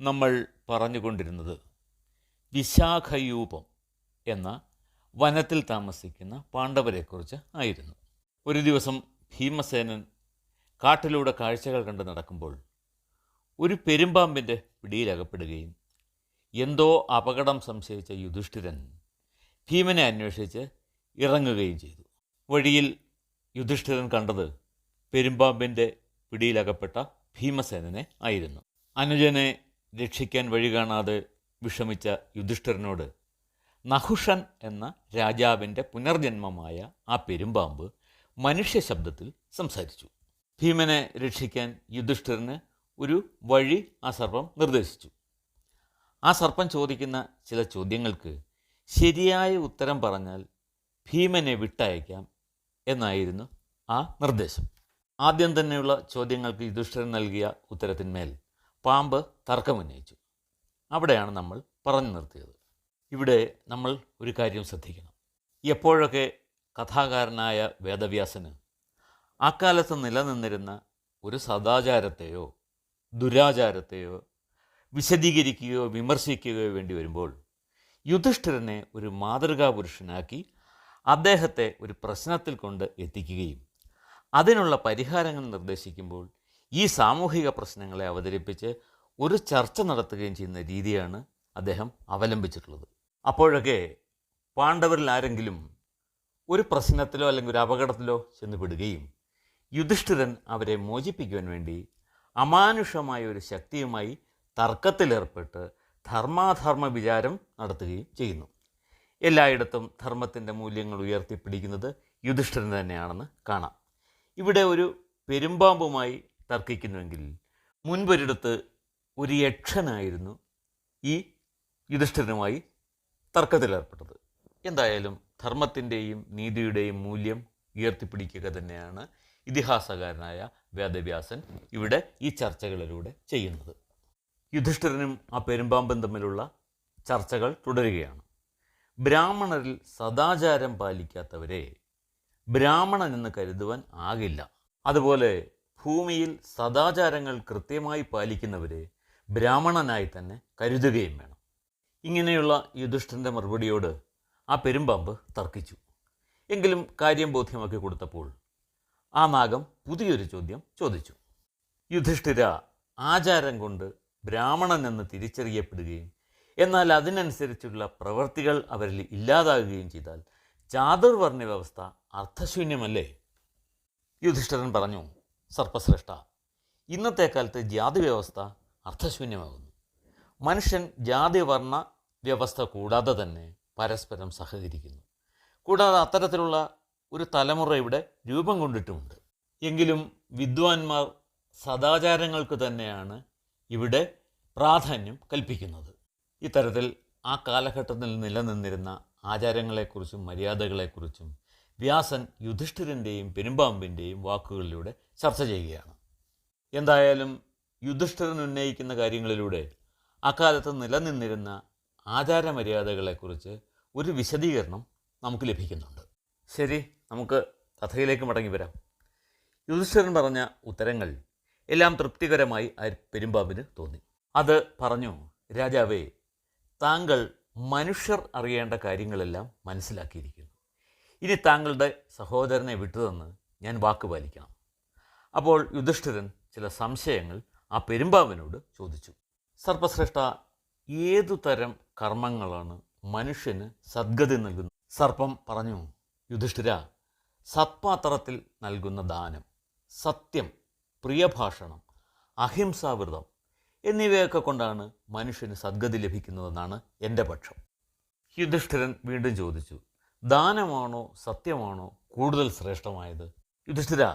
നമ്മൾ പറഞ്ഞുകൊണ്ടിരുന്നത് വിശാഖയൂപം എന്ന വനത്തിൽ താമസിക്കുന്ന പാണ്ഡവരെക്കുറിച്ച് ആയിരുന്നു. ഒരു ദിവസം ഭീമസേനൻ കാട്ടിലൂടെ കാഴ്ചകൾ കണ്ട് നടക്കുമ്പോൾ ഒരു പെരുമ്പാമ്പിന്റെ പിടിയിലകപ്പെടുകയും എന്തോ അപകടം സംശയിച്ച യുധിഷ്ഠിരൻ ഭീമനെ അന്വേഷിച്ച് ഇറങ്ങുകയും ചെയ്തു. വഴിയിൽ യുധിഷ്ഠിരൻ കണ്ടത് പെരുമ്പാമ്പിന്റെ പിടിയിലകപ്പെട്ട ഭീമസേനനെ ആയിരുന്നു. അനുജനെ രക്ഷിക്കാൻ വഴി കാണാതെ വിഷമിച്ച യുധിഷ്ഠിരനോട് നഹുഷൻ എന്ന രാജാവിന്റെ പുനർജന്മമായ ആ പെരുമ്പാമ്പ് മനുഷ്യ ശബ്ദത്തിൽ സംസാരിച്ചു. ഭീമനെ രക്ഷിക്കാൻ യുധിഷ്ഠിരന് ഒരു വഴി ആ സർപ്പം നിർദ്ദേശിച്ചു. ആ സർപ്പം ചോദിക്കുന്ന ചില ചോദ്യങ്ങൾക്ക് ശരിയായ ഉത്തരം പറഞ്ഞാൽ ഭീമനെ വിട്ടയക്കാം എന്നായിരുന്നു ആ നിർദ്ദേശം. ആദ്യം തന്നെയുള്ള ചോദ്യങ്ങൾക്ക് യുധിഷ്ഠിരൻ നൽകിയ ഉത്തരത്തിന്മേൽ പാമ്പ് തർക്കമുന്നയിച്ചു അവിടെയാണ് നമ്മൾ പറഞ്ഞു നിർത്തിയത്. ഇവിടെ നമ്മൾ ഒരു കാര്യം ശ്രദ്ധിക്കണം. എപ്പോഴൊക്കെ കഥാകാരനായ വേദവ്യാസന് അക്കാലത്ത് നിലനിന്നിരുന്ന ഒരു സദാചാരത്തെയോ ദുരാചാരത്തെയോ വിശദീകരിക്കുകയോ വിമർശിക്കുകയോ വേണ്ടി വരുമ്പോൾ യുധിഷ്ഠിരനെ ഒരു മാതൃകാ പുരുഷനാക്കി അദ്ദേഹത്തെ ഒരു പ്രശ്നത്തിൽ കൊണ്ട് എത്തിക്കുകയും അതിനുള്ള പരിഹാരങ്ങൾ നിർദ്ദേശിക്കുമ്പോൾ ഈ സാമൂഹിക പ്രശ്നങ്ങളെ അവതരിപ്പിച്ച് ഒരു ചർച്ച നടത്തുകയും ചെയ്യുന്ന രീതിയാണ് അദ്ദേഹം അവലംബിച്ചിട്ടുള്ളത്. അപ്പോഴൊക്കെ പാണ്ഡവരിൽ ആരെങ്കിലും ഒരു പ്രശ്നത്തിലോ അല്ലെങ്കിൽ ഒരു അപകടത്തിലോ ചെന്ന് പെടുകയും യുധിഷ്ഠിരൻ അവരെ മോചിപ്പിക്കുവാൻ വേണ്ടി അമാനുഷമായ ഒരു ശക്തിയുമായി തർക്കത്തിലേർപ്പെട്ട് ധർമാധർമ്മ വിചാരം നടത്തുകയും ചെയ്യുന്നു. എല്ലായിടത്തും ധർമ്മത്തിന്റെ മൂല്യങ്ങൾ ഉയർത്തിപ്പിടിക്കുന്നത് യുധിഷ്ഠിരൻ തന്നെയാണെന്ന് കാണാം. ഇവിടെ ഒരു പെരുമ്പാമ്പുമായി തർക്കിക്കുന്നുവെങ്കിൽ മുൻപൊരിടത്ത് ഒരു യക്ഷനായിരുന്നു ഈ യുധിഷ്ഠിരനുമായി തർക്കത്തിലേർപ്പെട്ടത്. എന്തായാലും ധർമ്മത്തിന്റെയും നീതിയുടെയും മൂല്യം ഉയർത്തിപ്പിടിക്കുക തന്നെയാണ് ഇതിഹാസകാരനായ വേദവ്യാസൻ ഇവിടെ ഈ ചർച്ചകളിലൂടെ ചെയ്യുന്നത്. യുധിഷ്ഠിരനും ആ പെരുമ്പാമ്പും തമ്മിലുള്ള ചർച്ചകൾ തുടരുകയാണ്. ബ്രാഹ്മണരിൽ സദാചാരം പാലിക്കാത്തവരെ ബ്രാഹ്മണൻ എന്ന് കരുതുവാൻ ആകില്ല. അതുപോലെ ഭൂമിയിൽ സദാചാരങ്ങൾ കൃത്യമായി പാലിക്കുന്നവരെ ബ്രാഹ്മണനായി തന്നെ കരുതുകയും വേണം. ഇങ്ങനെയുള്ള യുധിഷ്ഠന്റെ മറുപടിയോട് ആ പെരുമ്പാമ്പ് തർക്കിച്ചു. എങ്കിലും കാര്യം ബോധ്യമാക്കി കൊടുത്തപ്പോൾ ആ നാഗം പുതിയൊരു ചോദ്യം ചോദിച്ചു. യുധിഷ്ഠിര ആചാരം കൊണ്ട് ബ്രാഹ്മണൻ എന്ന് തിരിച്ചറിയപ്പെടുകയും എന്നാൽ അതിനനുസരിച്ചുള്ള പ്രവർത്തികൾ അവരിൽ ഇല്ലാതാകുകയും ചെയ്താൽ ചാതുർവർണ വ്യവസ്ഥ അർത്ഥശൂന്യമല്ലേ? യുധിഷ്ഠിരൻ പറഞ്ഞു സർപ്പശ്രേഷ്ഠ. ഇന്നത്തെ കാലത്ത് ജാതി വ്യവസ്ഥ അർത്ഥശൂന്യമാകുന്നു. മനുഷ്യൻ ജാതി വർണ വ്യവസ്ഥ കൂടാതെ തന്നെ പരസ്പരം സഹകരിക്കുന്നു. കൂടാതെ അത്തരത്തിലുള്ള ഒരു തലമുറ ഇവിടെ രൂപം കൊണ്ടിട്ടുമുണ്ട്. എങ്കിലും വിദ്വാൻമാർ സദാചാരങ്ങൾക്ക് തന്നെയാണ് ഇവിടെ പ്രാധാന്യം കൽപ്പിക്കുന്നത്. ഇത്തരത്തിൽ ആ കാലഘട്ടത്തിൽ നിലനിന്നിരുന്ന ആചാരങ്ങളെക്കുറിച്ചും മര്യാദകളെക്കുറിച്ചും വ്യാസൻ യുധിഷ്ഠിരന്റെയും പെരുമ്പാമ്പിന്റെയും വാക്കുകളിലൂടെ ചർച്ച ചെയ്യുകയാണ്. എന്തായാലും യുധിഷ്ഠിരൻ ഉന്നയിക്കുന്ന കാര്യങ്ങളിലൂടെ അക്കാലത്ത് നിലനിന്നിരുന്ന ആചാരമര്യാദകളെക്കുറിച്ച് ഒരു വിശദീകരണം നമുക്ക് ലഭിക്കുന്നുണ്ട്. ശരി നമുക്ക് കഥയിലേക്ക് മടങ്ങി വരാം. യുധിഷ്ഠിരൻ പറഞ്ഞ ഉത്തരങ്ങൾ എല്ലാം തൃപ്തികരമായി പെരുമ്പാമ്പിന് തോന്നി. അത് പറഞ്ഞു രാജാവേ താങ്കൾ മനുഷ്യർ അറിയേണ്ട കാര്യങ്ങളെല്ലാം മനസ്സിലാക്കിയിരിക്കുന്നു. ഇനി താങ്കളുടെ സഹോദരനെ വിട്ടുതന്ന് ഞാൻ വാക്ക് പാലിക്കണം. അപ്പോൾ യുധിഷ്ഠിരൻ ചില സംശയങ്ങൾ ആ പെരുമ്പാവിനോട് ചോദിച്ചു. സർപ്പശ്രേഷ്ഠ ഏതു തരം കർമ്മങ്ങളാണ് മനുഷ്യന് സദ്ഗതി നൽകുന്നത്? സർപ്പം പറഞ്ഞു യുധിഷ്ഠിര സത്പാത്രത്തിൽ നൽകുന്ന ദാനം സത്യം പ്രിയഭാഷണം അഹിംസാവൃതം എന്നിവയൊക്കെ കൊണ്ടാണ് മനുഷ്യന് സദ്ഗതി ലഭിക്കുന്നതെന്നാണ് എന്റെ പക്ഷം. യുധിഷ്ഠിരൻ വീണ്ടും ചോദിച്ചു ദാനമാണോ സത്യമാണോ കൂടുതൽ ശ്രേഷ്ഠമായത്? യുധിഷ്ഠിര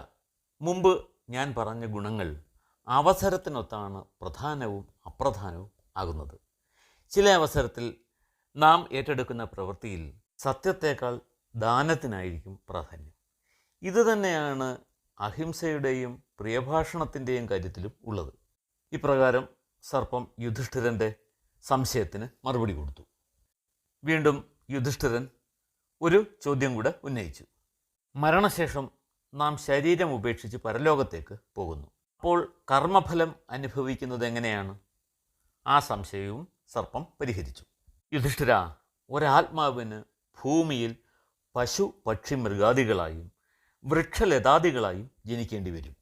മുമ്പ് ഞാൻ പറഞ്ഞ ഗുണങ്ങൾ അവസരത്തിനൊത്താണ് പ്രധാനവും അപ്രധാനവും ആകുന്നത്. ചില അവസരത്തിൽ നാം ഏറ്റെടുക്കുന്ന പ്രവൃത്തിയിൽ സത്യത്തേക്കാൾ ദാനത്തിനായിരിക്കും പ്രാധാന്യം. ഇതുതന്നെയാണ് അഹിംസയുടെയും പ്രിയഭാഷണത്തിന്റെയും കാര്യത്തിലും ഉള്ളത്. ഇപ്രകാരം സർപ്പം യുധിഷ്ഠിരന്റെ സംശയത്തിന് മറുപടി കൊടുത്തു. വീണ്ടും യുധിഷ്ഠിരൻ ഒരു ചോദ്യം കൂടെ ഉന്നയിച്ചു. മരണശേഷം നാം ശരീരം ഉപേക്ഷിച്ച് പരലോകത്തേക്ക് പോകുന്നു. അപ്പോൾ കർമ്മഫലം അനുഭവിക്കുന്നത് എങ്ങനെയാണ്? ആ സംശയവും സർപ്പം പരിഹരിച്ചു. യുധിഷ്ഠിര ഒരാത്മാവിന് ഭൂമിയിൽ പശു പക്ഷി മൃഗാദികളായും വൃക്ഷലതാദികളായും ജനിക്കേണ്ടി വരും.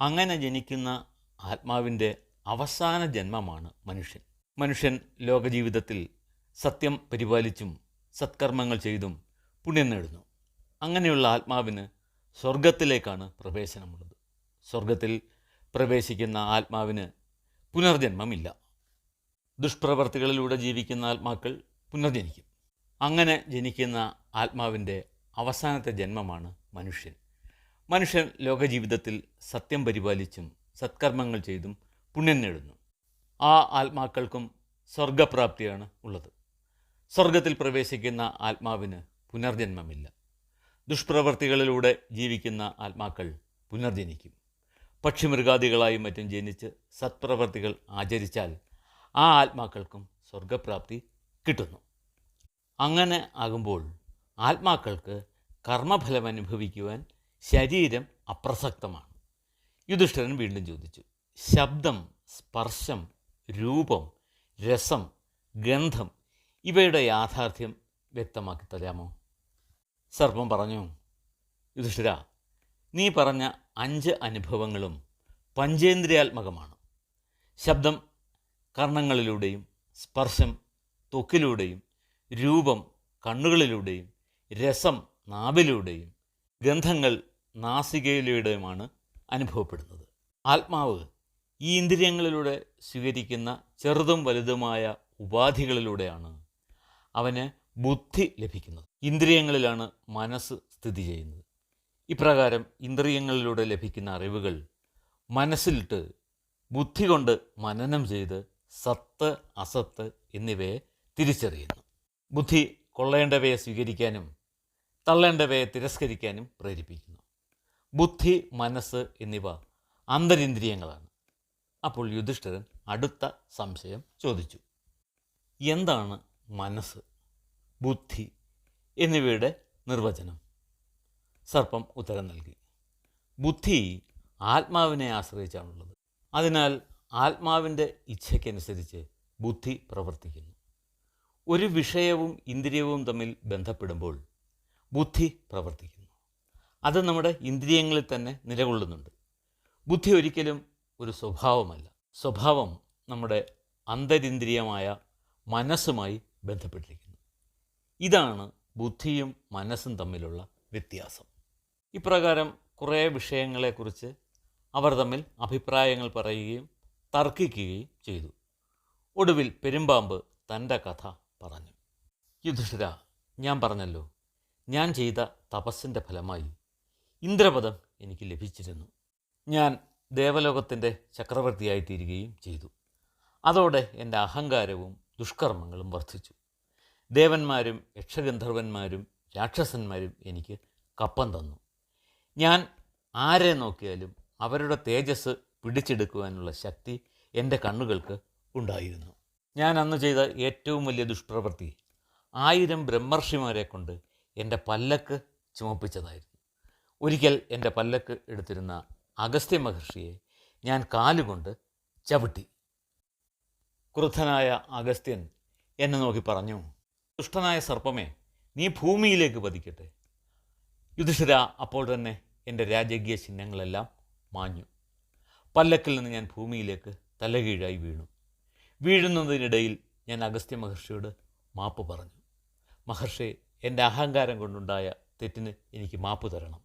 അങ്ങനെ ജനിക്കുന്ന ആത്മാവിന്റെ അവസാന ജന്മമാണ് മനുഷ്യൻ. മനുഷ്യൻ ലോകജീവിതത്തിൽ സത്യം പരിപാലിച്ചും സത്കർമ്മങ്ങൾ ചെയ്തും പുണ്യം നേടുന്നു അങ്ങനെയുള്ള ആത്മാവിന് സ്വർഗത്തിലേക്കാണ് പ്രവേശനമുള്ളത്. സ്വർഗത്തിൽ പ്രവേശിക്കുന്ന ആത്മാവിന് പുനർജന്മമില്ല. ദുഷ്പ്രവർത്തികളിലൂടെ ജീവിക്കുന്ന ആത്മാക്കൾ പുനർജനിക്കും. അങ്ങനെ ജനിക്കുന്ന ആത്മാവിന്റെ അവസാനത്തെ ജന്മമാണ് മനുഷ്യൻ. മനുഷ്യൻ ലോകജീവിതത്തിൽ സത്യം പരിപാലിച്ചും സത്കർമ്മങ്ങൾ ചെയ്തും പുണ്യം നേടുന്നു ആ ആത്മാക്കൾക്കും സ്വർഗപ്രാപ്തിയാണ് ഉള്ളത്. സ്വർഗത്തിൽ പ്രവേശിക്കുന്ന ആത്മാവിന് പുനർജന്മമില്ല. ദുഷ്പ്രവർത്തികളിലൂടെ ജീവിക്കുന്ന ആത്മാക്കൾ പുനർജനിക്കും. പക്ഷിമൃഗാദികളായും മറ്റും ജനിച്ച് സത്പ്രവർത്തികൾ ആചരിച്ചാൽ ആ ആത്മാക്കൾക്കും സ്വർഗപ്രാപ്തി കിട്ടുന്നു. അങ്ങനെ ആകുമ്പോൾ ആത്മാക്കൾക്ക് കർമ്മഫലം അനുഭവിക്കുവാൻ ശരീരം അപ്രസക്തമാണ്. യുധിഷ്ഠിരൻ വീണ്ടും ചോദിച്ചു ശബ്ദം സ്പർശം രൂപം രസം ഗന്ധം ഇവയുടെ യാഥാർത്ഥ്യം വ്യക്തമാക്കി തരാമോ? സർപ്പം പറഞ്ഞു യുധിഷ്ഠിര നീ പറഞ്ഞ അഞ്ച് അനുഭവങ്ങളും പഞ്ചേന്ദ്രിയാത്മകമാണ്. ശബ്ദം കർണങ്ങളിലൂടെയും സ്പർശം തൊക്കിലൂടെയും രൂപം കണ്ണുകളിലൂടെയും രസം നാവിലൂടെയും ഗന്ധങ്ങൾ നാസികയിലൂടെയുമാണ് അനുഭവപ്പെടുന്നത്. ആത്മാവ് ഈ ഇന്ദ്രിയങ്ങളിലൂടെ സ്വീകരിക്കുന്ന ചെറുതും വലുതുമായ ഉപാധികളിലൂടെയാണ് അവന് ബുദ്ധി ലഭിക്കുന്നത്. ഇന്ദ്രിയങ്ങളിലാണ് മനസ്സ് സ്ഥിതി ചെയ്യുന്നത്. ഇപ്രകാരം ഇന്ദ്രിയങ്ങളിലൂടെ ലഭിക്കുന്ന അറിവുകൾ മനസ്സിലിട്ട് ബുദ്ധി കൊണ്ട് മനനം ചെയ്ത് സത്ത് അസത്ത് എന്നിവയെ തിരിച്ചറിയുന്നു. ബുദ്ധി കൊള്ളേണ്ടവയെ സ്വീകരിക്കാനും തള്ളേണ്ടവയെ തിരസ്കരിക്കാനും പ്രേരിപ്പിക്കുന്നു. ബുദ്ധി മനസ്സ് എന്നിവ അന്തരിന്ദ്രിയങ്ങളാണ്. അപ്പോൾ യുധിഷ്ഠിരൻ അടുത്ത സംശയം ചോദിച്ചു. എന്താണ് മനസ്സ്? ബുദ്ധി. എന്നിവയുടെ നിർവചനം. സർപ്പം ഉത്തരം നൽകി. ബുദ്ധി ആത്മാവിനെ ആശ്രയിച്ചാണുള്ളത്. അതിനാൽ ആത്മാവിന്റെ ഇച്ഛയ്ക്കനുസരിച്ച് ബുദ്ധി പ്രവർത്തിക്കുന്നു. ഒരു വിഷയവും ഇന്ദ്രിയവും തമ്മിൽ ബന്ധപ്പെടുമ്പോൾ ബുദ്ധി പ്രവർത്തിക്കുന്നു. അത് നമ്മുടെ ഇന്ദ്രിയങ്ങളിൽ തന്നെ നിലകൊള്ളുന്നുണ്ട്. ബുദ്ധി ഒരിക്കലും ഒരു സ്വഭാവമല്ല. സ്വഭാവം നമ്മുടെ അന്തരിന്ദ്രിയമായ മനസ്സുമായി ബന്ധപ്പെട്ടിരിക്കുന്നു. ഇതാണ് ബുദ്ധിയും മനസ്സും തമ്മിലുള്ള വ്യത്യാസം. ഇപ്രകാരം കുറേ വിഷയങ്ങളെക്കുറിച്ച് അവർ തമ്മിൽ അഭിപ്രായങ്ങൾ പറയുകയും തർക്കിക്കുകയും ചെയ്തു. ഒടുവിൽ പെരുമ്പാമ്പ് തന്റെ കഥ പറഞ്ഞു. യുധിഷ്ഠിര ഞാൻ പറഞ്ഞല്ലോ ഞാൻ ചെയ്ത തപസ്സിന്റെ ഫലമായി ഇന്ദ്രപദം എനിക്ക് ലഭിച്ചിരുന്നു. ഞാൻ ദേവലോകത്തിന്റെ ചക്രവർത്തിയായിത്തീരുകയും ചെയ്തു. അതോടെ എന്റെ അഹങ്കാരവും ദുഷ്കർമ്മങ്ങളും വർദ്ധിച്ചു. ദേവന്മാരും യക്ഷഗന്ധർവന്മാരും രാക്ഷസന്മാരും എനിക്ക് കപ്പം തന്നു. ഞാൻ ആരെ നോക്കിയാലും അവരുടെ തേജസ് പിടിച്ചെടുക്കുവാനുള്ള ശക്തി എന്റെ കണ്ണുകൾക്ക് ഉണ്ടായിരുന്നു. ഞാൻ അന്ന് ചെയ്ത ഏറ്റവും വലിയ ദുഷ്പ്രവൃത്തി ആയിരം ബ്രഹ്മർഷിമാരെ കൊണ്ട് എന്റെ പല്ലക്ക് ചുമപ്പിച്ചതായിരുന്നു. ഒരിക്കൽ എന്റെ പല്ലക്ക് എടുത്തിരുന്ന അഗസ്ത്യ മഹർഷിയെ ഞാൻ കാലുകൊണ്ട് ചവിട്ടി. ക്രുദ്ധനായ അഗസ്ത്യൻ എന്നെ നോക്കി പറഞ്ഞു ദുഷ്ടനായ സർപ്പമേ നീ ഭൂമിയിലേക്ക് പതിക്കട്ടെ. യുധിഷ്ഠിര അപ്പോൾ തന്നെ എന്റെ രാജകീയ ചിഹ്നങ്ങളെല്ലാം മാഞ്ഞു. പല്ലക്കിൽ നിന്ന് ഞാൻ ഭൂമിയിലേക്ക് തലകീഴായി വീണു. വീഴുന്നതിനിടയിൽ ഞാൻ അഗസ്ത്യ മഹർഷിയോട് മാപ്പ് പറഞ്ഞു. മഹർഷി എന്റെ അഹങ്കാരം കൊണ്ടുണ്ടായ തെറ്റിന് എനിക്ക് മാപ്പ് തരണം.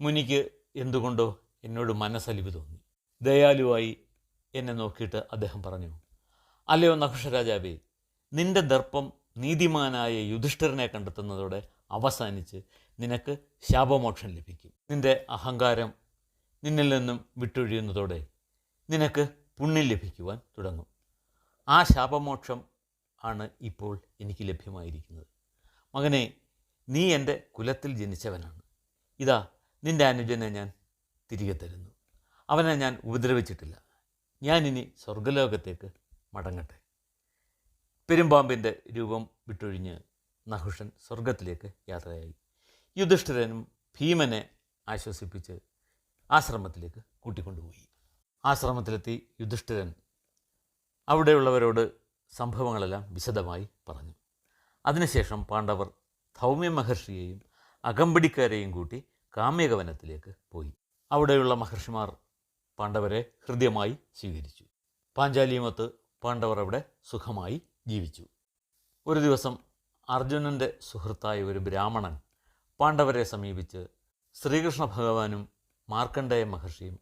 മുനിക്ക് എന്തുകൊണ്ടോ എന്നോട് മനസ്സലിവ് തോന്നി. ദയാലുവായി എന്നെ നോക്കിയിട്ട് അദ്ദേഹം പറഞ്ഞു അല്ലയോ നഹുഷരാജാവേ നിന്റെ ദർപ്പം നീതിമാനായ യുധിഷ്ഠിരനെ കണ്ടെത്തുന്നതോടെ അവസാനിച്ച് നിനക്ക് ശാപമോക്ഷം ലഭിക്കും. നിന്റെ അഹങ്കാരം നിന്നിൽ നിന്നും വിട്ടൊഴിയുന്നതോടെ നിനക്ക് പുണ്യം ലഭിക്കുവാൻ തുടങ്ങും. ആ ശാപമോക്ഷം ആണ് ഇപ്പോൾ എനിക്ക് ലഭ്യമായിരിക്കുന്നത്. മകനെ നീ എന്റെ കുലത്തിൽ ജനിച്ചവനാണ്. ഇതാ നിന്റെ അനുജനെ ഞാൻ തിരികെ തരുന്നു. അവനെ ഞാൻ ഉപദ്രവിച്ചിട്ടില്ല. ഞാനിനി സ്വർഗലോകത്തേക്ക് മടങ്ങട്ടെ. പെരുമ്പാമ്പിന്റെ രൂപം വിട്ടൊഴിഞ്ഞ് നഹുഷൻ സ്വർഗത്തിലേക്ക് യാത്രയായി. യുധിഷ്ഠിരനും ഭീമനെ ആശ്വസിപ്പിച്ച് ആശ്രമത്തിലേക്ക് കൂട്ടിക്കൊണ്ടുപോയി. ആശ്രമത്തിലെത്തി യുധിഷ്ഠിരൻ അവിടെയുള്ളവരോട് സംഭവങ്ങളെല്ലാം വിശദമായി പറഞ്ഞു. അതിനുശേഷം പാണ്ഡവർ ധൗമ്യ മഹർഷിയെയും അകമ്പടിക്കാരെയും കൂട്ടി കാമ്യകവനത്തിലേക്ക് പോയി. അവിടെയുള്ള മഹർഷിമാർ പാണ്ഡവരെ ഹൃദ്യമായി സ്വീകരിച്ചു. പാഞ്ചാലിയുമൊത്ത് പാണ്ഡവർ അവിടെ സുഖമായി ജീവിച്ചു. ഒരു ദിവസം അർജുനന്റെ സുഹൃത്തായ ഒരു ബ്രാഹ്മണൻ പാണ്ഡവരെ സമീപിച്ച് ശ്രീകൃഷ്ണ ഭഗവാനും മാർക്കണ്ഡേയ മഹർഷിയും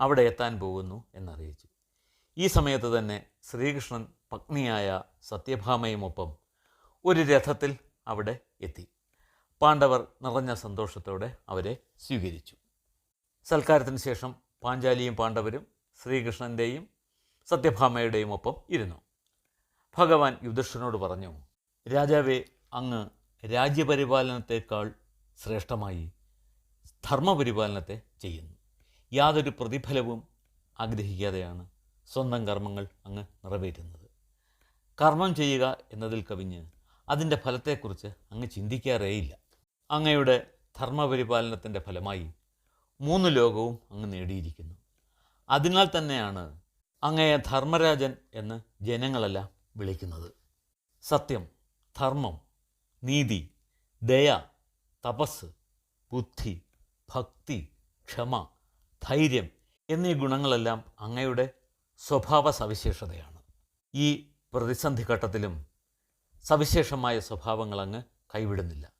അവിടെ എത്താൻ പോകുന്നു എന്നറിയിച്ചു. ഈ സമയത്ത് തന്നെ ശ്രീകൃഷ്ണൻ പത്നിയായ സത്യഭാമയുമൊപ്പം ഒരു രഥത്തിൽ അവിടെ എത്തി. പാണ്ഡവർ നിറഞ്ഞ സന്തോഷത്തോടെ അവരെ സ്വീകരിച്ചു. സൽക്കാരത്തിന് ശേഷം പാഞ്ചാലിയും പാണ്ഡവരും ശ്രീകൃഷ്ണന്റെയും സത്യഭാമയുടെയും ഒപ്പം ഇരുന്നു. ഭഗവാൻ യുധിഷ്ഠനോട് പറഞ്ഞു രാജാവേ അങ്ങ് രാജ്യപരിപാലനത്തേക്കാൾ ശ്രേഷ്ഠമായി ധർമ്മപരിപാലനത്തെ ചെയ്യുന്നു. യാതൊരു പ്രതിഫലവും ആഗ്രഹിക്കാതെയാണ് സ്വന്തം കർമ്മങ്ങൾ അങ്ങ് നിറവേറ്റുന്നത്. കർമ്മം ചെയ്യുക എന്നതിൽ കവിഞ്ഞ് അതിന്റെ ഫലത്തെക്കുറിച്ച് അങ്ങ് ചിന്തിക്കാറേയില്ല. അങ്ങയുടെ ധർമ്മപരിപാലനത്തിന്റെ ഫലമായി മൂന്ന് ലോകവും അങ്ങ് നേടിയിരിക്കുന്നു. അതിനാൽ തന്നെയാണ് അങ്ങയെ ധർമ്മരാജൻ എന്ന് ജനങ്ങളെല്ലാം വിളിക്കുന്നത്. സത്യം ധർമ്മം നീതി ദയ തപസ് ബുദ്ധി ഭക്തി ക്ഷമ ധൈര്യം എന്നീ ഗുണങ്ങളെല്ലാം അങ്ങയുടെ സ്വഭാവ സവിശേഷതയാണ്. ഈ പ്രതിസന്ധി ഘട്ടത്തിലും സവിശേഷമായ സ്വഭാവങ്ങൾ അങ്ങ് കൈവിടുന്നില്ല.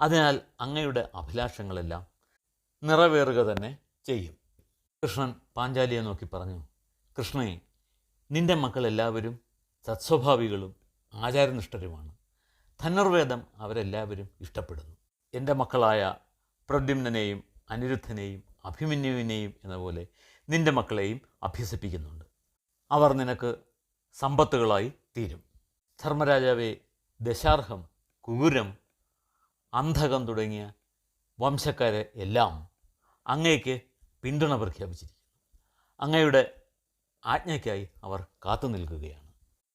അതിനാൽ അങ്ങയുടെ അഭിലാഷങ്ങളെല്ലാം നിറവേറുക തന്നെ ചെയ്യും. കൃഷ്ണൻ പാഞ്ചാലിയെ നോക്കി പറഞ്ഞു കൃഷ്ണേ നിന്റെ മക്കളെല്ലാവരും സത്സ്വഭാവികളും ആചാരനിഷ്ഠരുമാണ്. ധനുർവേദം അവരെല്ലാവരും ഇഷ്ടപ്പെടുന്നു. എന്റെ മക്കളായ പ്രദ്യുമ്നെയും അനിരുദ്ധനെയും അഭിമന്യുവിനെയും എന്ന പോലെ നിന്റെ മക്കളെയും അഭ്യസിപ്പിക്കുന്നുണ്ട്. അവർ നിനക്ക് സമ്പത്തുകളായി തീരും. ധർമ്മരാജാവെ ദശാർഹം കുകുരം അന്ധകം തുടങ്ങിയ വംശക്കാരെ എല്ലാം അങ്ങയ്ക്ക് പിന്തുണ പ്രഖ്യാപിച്ചിരിക്കുന്നു. അങ്ങയുടെ ആജ്ഞയ്ക്കായി അവർ കാത്തു നിൽക്കുകയാണ്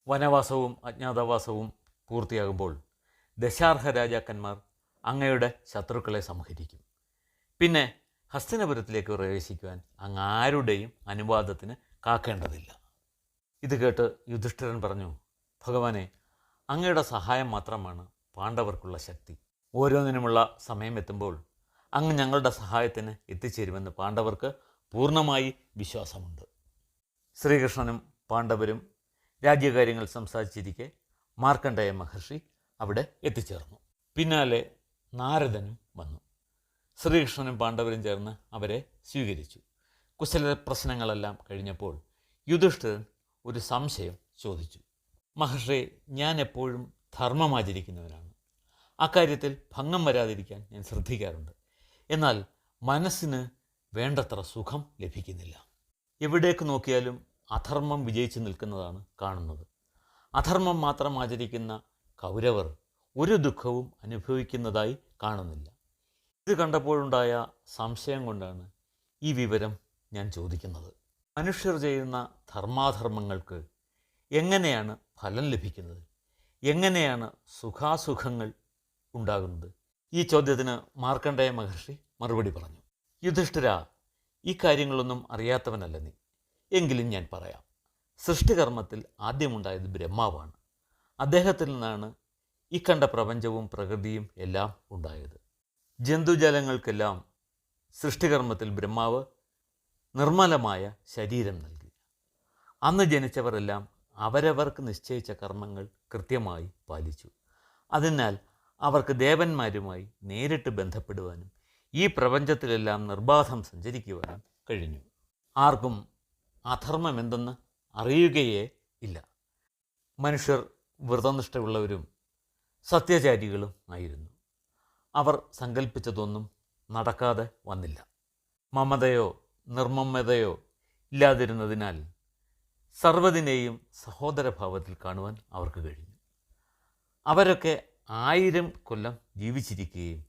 വനവാസവും അജ്ഞാതവാസവും പൂർത്തിയാകുമ്പോൾ ദശാർഹ രാജാക്കന്മാർ അങ്ങയുടെ ശത്രുക്കളെ സംഹരിക്കും. പിന്നെ ഹസ്തിനപുരത്തിലേക്ക് പ്രവേശിക്കുവാൻ അങ്ങ് ആരുടെയും അനുവാദത്തിന് കാക്കേണ്ടതില്ല. ഇത് കേട്ട് യുധിഷ്ഠിരൻ പറഞ്ഞു ഭഗവാനെ അങ്ങയുടെ സഹായം മാത്രമാണ് പാണ്ഡവർക്കുള്ള ശക്തി. ഓരോന്നിനുമുള്ള സമയം എത്തുമ്പോൾ അങ്ങ് ഞങ്ങളുടെ സഹായത്തിന് എത്തിച്ചേരുമെന്ന് പാണ്ഡവർക്ക് പൂർണമായി വിശ്വാസമുണ്ട്. ശ്രീകൃഷ്ണനും പാണ്ഡവരും രാജ്യകാര്യങ്ങൾ സംസാരിച്ചിരിക്കെ മാർക്കണ്ഡേയ മഹർഷി അവിടെ എത്തിച്ചേർന്നു. പിന്നാലെ നാരദനും വന്നു. ശ്രീകൃഷ്ണനും പാണ്ഡവരും ചേർന്ന് അവരെ സ്വീകരിച്ചു. കുശല പ്രശ്നങ്ങളെല്ലാം കഴിഞ്ഞപ്പോൾ യുധിഷ്ഠിരൻ ഒരു സംശയം ചോദിച്ചു. മഹർഷി ഞാൻ എപ്പോഴും ധർമ്മമാചരിക്കുന്നവനാണ്. അക്കാര്യത്തിൽ ഭംഗം വരാതിരിക്കാൻ ഞാൻ ശ്രദ്ധിക്കാറുണ്ട്. എന്നാൽ മനസ്സിന് വേണ്ടത്ര സുഖം ലഭിക്കുന്നില്ല. എവിടേക്ക് നോക്കിയാലും അധർമ്മം വിജയിച്ചു നിൽക്കുന്നതാണ് കാണുന്നത്. അധർമ്മം മാത്രം ആചരിക്കുന്ന കൗരവർ ഒരു ദുഃഖവും അനുഭവിക്കുന്നതായി കാണുന്നില്ല. ഇത് കണ്ടപ്പോഴുണ്ടായ സംശയം കൊണ്ടാണ് ഈ വിവരം ഞാൻ ചോദിക്കുന്നത്. മനുഷ്യർ ചെയ്യുന്ന ധർമാധർമ്മങ്ങൾക്ക് എങ്ങനെയാണ് ഫലം ലഭിക്കുന്നത്? എങ്ങനെയാണ് സുഖാസുഖങ്ങൾ ഉണ്ടാകുന്നത്? ഈ ചോദ്യത്തിന് മാർക്കണ്ഡേയ മഹർഷി മറുപടി പറഞ്ഞു. യുധിഷ്ഠിര ഈ കാര്യങ്ങളൊന്നും അറിയാത്തവനല്ല നീ? എങ്കിലും ഞാൻ പറയാം. സൃഷ്ടികർമ്മത്തിൽ ആദ്യമുണ്ടായത് ബ്രഹ്മാവാണ്. അദ്ദേഹത്തിൽ നിന്നാണ് ഈ കണ്ട പ്രപഞ്ചവും പ്രകൃതിയും എല്ലാം ഉണ്ടായത്. ജന്തുജാലങ്ങൾക്കെല്ലാം സൃഷ്ടികർമ്മത്തിൽ ബ്രഹ്മാവ് നിർമ്മലമായ ശരീരം നൽകി. അന്ന് ജനിച്ചവരെല്ലാം അവരവർക്ക് നിശ്ചയിച്ച കർമ്മങ്ങൾ കൃത്യമായി പാലിച്ചു. അതിനാൽ അവർക്ക് ദേവന്മാരുമായി നേരിട്ട് ബന്ധപ്പെടുവാനും ഈ പ്രപഞ്ചത്തിലെല്ലാം നിർബാധം സഞ്ചരിക്കുവാനും കഴിഞ്ഞു. ആർക്കും അധർമ്മം എന്തെന്ന് അറിയുകയേ ഇല്ല. മനുഷ്യർ വ്രതനിഷ്ഠയുള്ളവരും സത്യചാരികളും ആയിരുന്നു. അവർ സങ്കല്പിച്ചതൊന്നും നടക്കാതെ വന്നില്ല. മമതയോ നിർമ്മമതയോ ഇല്ലാതിരുന്നതിനാൽ സർവതിനെയും സഹോദരഭാവത്തിൽ കാണുവാൻ അവർക്ക് കഴിഞ്ഞു. അവരൊക്കെ ആയിരം കൊല്ലം ജീവിച്ചിരിക്കുകയും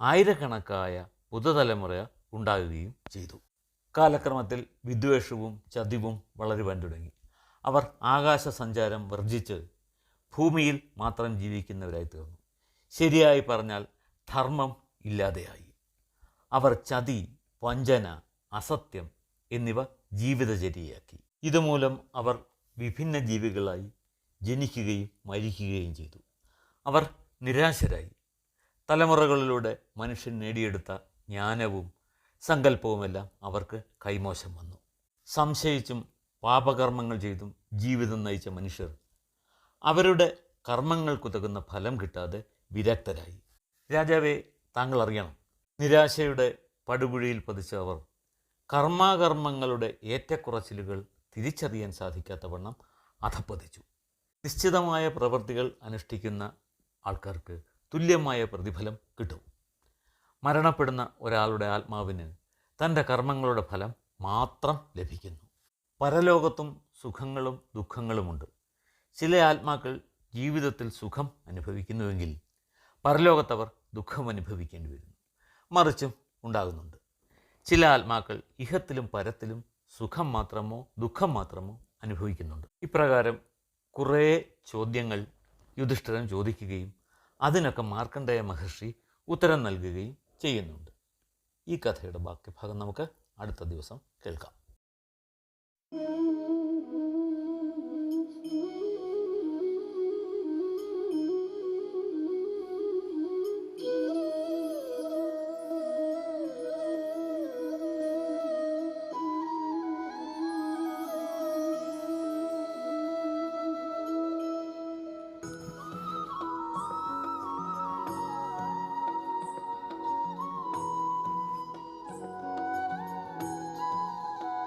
ആയിരക്കണക്കായ പുതുതലമുറ ഉണ്ടാകുകയും ചെയ്തു. കാലക്രമത്തിൽ വിദ്വേഷവും ചതിവും വളരുവാൻ തുടങ്ങി അവർ ആകാശ സഞ്ചാരം വർജിച്ച് ഭൂമിയിൽ മാത്രം ജീവിക്കുന്നവരായി തീർന്നു ശരിയായി പറഞ്ഞാൽ ധർമ്മം ഇല്ലാതെയായി. അവർ ചതി വഞ്ചന അസത്യം എന്നിവ ജീവിതചര്യയാക്കി. ഇതുമൂലം അവർ വിഭിന്ന ജീവികളായി ജനിക്കുകയും മരിക്കുകയും ചെയ്തു. അവർ നിരാശരായി. തലമുറകളിലൂടെ മനുഷ്യൻ നേടിയെടുത്ത ജ്ഞാനവും സങ്കല്പവുമെല്ലാം അവർക്ക് കൈമോശം വന്നു. സംശയിച്ചും പാപകർമ്മങ്ങൾ ചെയ്തും ജീവിതം നയിച്ച മനുഷ്യർ അവരുടെ കർമ്മങ്ങൾക്കുതകുന്ന ഫലം കിട്ടാതെ വിരക്തരായി. രാജാവെ താങ്കൾ അറിയണം നിരാശയുടെ പടുകുഴിയിൽ പതിച്ച അവർ കർമാകർമ്മങ്ങളുടെ ഏറ്റക്കുറച്ചിലുകൾ തിരിച്ചറിയാൻ സാധിക്കാത്ത വണ്ണം അധപ്പതിച്ചു നിശ്ചിതമായ പ്രവൃത്തികൾ അനുഷ്ഠിക്കുന്ന ആൾക്കാർക്ക് തുല്യമായ പ്രതിഫലം കിട്ടും. മരണപ്പെടുന്ന ഒരാളുടെ ആത്മാവിന് തന്റെ കർമ്മങ്ങളുടെ ഫലം മാത്രം ലഭിക്കുന്നു. പരലോകത്തും സുഖങ്ങളും ദുഃഖങ്ങളുമുണ്ട്. ചില ആത്മാക്കൾ ജീവിതത്തിൽ സുഖം അനുഭവിക്കുന്നുവെങ്കിൽ പരലോകത്തവർ ദുഃഖം അനുഭവിക്കേണ്ടി വരുന്നു. മറിച്ചും ഉണ്ടാകുന്നുണ്ട്. ചില ആത്മാക്കൾ ഇഹത്തിലും പരത്തിലും സുഖം മാത്രമോ ദുഃഖം മാത്രമോ അനുഭവിക്കുന്നുണ്ട്. ഇപ്രകാരം കുറേ ചോദ്യങ്ങൾ യുധിഷ്ഠിരൻ ചോദിക്കുകയും അതിനൊക്കെ മാർക്കണ്ഡേയ മഹർഷി ഉത്തരം നൽകുകയും ചെയ്യുന്നുണ്ട് ഈ കഥയുടെ ബാക്കി ഭാഗം നമുക്ക് അടുത്ത ദിവസം കേൾക്കാം.